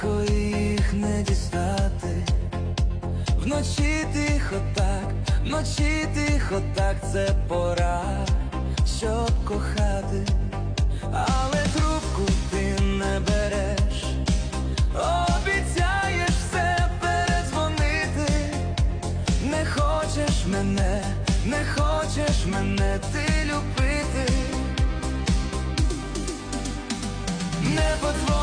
тихо їх не дістати, вночі тихо так, вночі тихо так, це пора, щоб кохати, але трубку ти не береш, обіцяєш все передзвонити, не хочеш мене, не хочеш мене ти любити, не потворити.